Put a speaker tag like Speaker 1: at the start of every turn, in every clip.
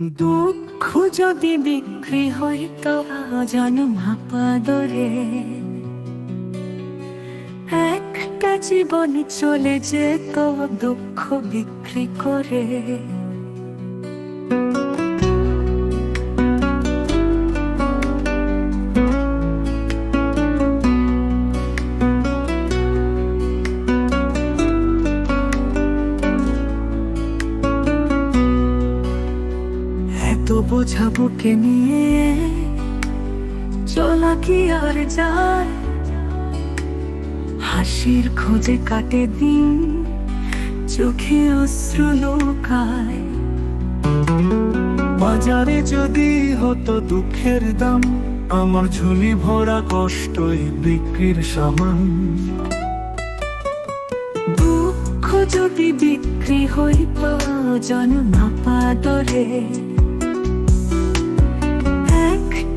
Speaker 1: দুঃখ যদি বিক্রি হইতো জন মাপাদরে একটা জীবন চলে যেত দুঃখ বিক্রি করে। এত বোঝা বুকে নিয়ে। চলা কি আর যায়? হাসির খোঁজে কাটে দিন, চোখে অশ্রু লোকায়।
Speaker 2: বাজারে যদি হতো দুঃখের দাম, আমার ঝুলি ভরা কষ্টই বিক্রির সামান।
Speaker 1: দুঃখ যদি বিক্রি হইত জন মাপাদরে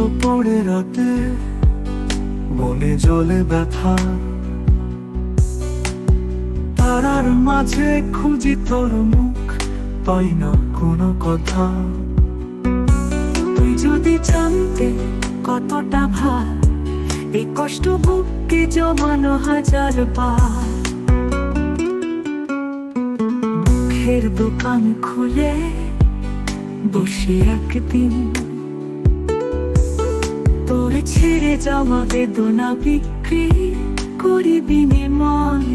Speaker 2: আলো পড়ে রাতে মনে জলে ব্যথা। তারার মাঝে খুঁজি তোর মুখ, পাই না কোনো কথা।
Speaker 1: তুই যদি জানতে কতটা ভার, এই কষ্ট বুককে জমানো হাজার বার মুখের দোকান খুলে বসে একদিন তোর ছেড়ে যাওয়া বেদনা বিক্রি করি বিনিময়।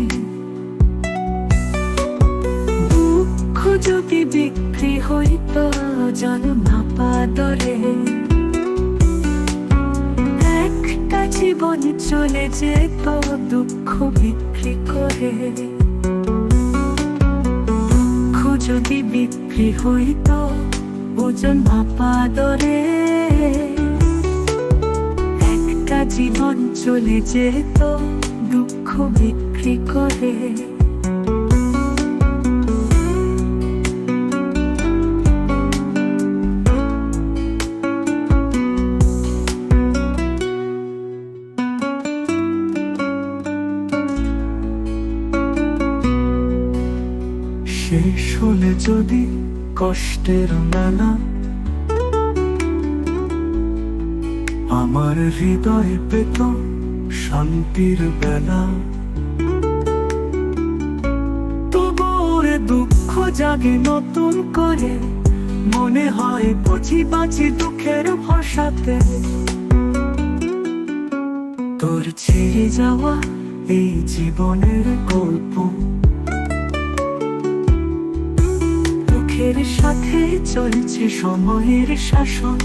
Speaker 1: দুঃখ যদি বিক্রি হইত জন মাপাদরে একটা জীবন চলে যেত দুঃখ বিক্রি করে। দুঃখ যদি বিক্রি হইত ওজন মাপাদরে একটা জীবন চলে যেত দুঃখ বিক্রি করে।
Speaker 2: শেষ হলে যদি কষ্টের মেলা আমার হৃদয় পেত শান্তির বেলা।
Speaker 1: তবুরে দুঃখ জাগে নতুন করে, মনে হয় বুঝি বাঁচি দুঃখের ভাষাতে তোর ছেড়ে যাওয়া এই জীবনের গল্প। দুঃখের সাথে চলছে সময়ের শাসন।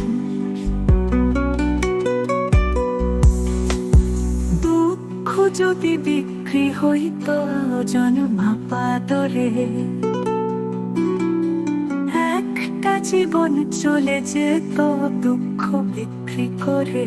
Speaker 1: দুঃখ যদি বিক্রি হইত জন্মা মাপাদরে একটা জীবন চলে যেত দুঃখ বিক্রি করে।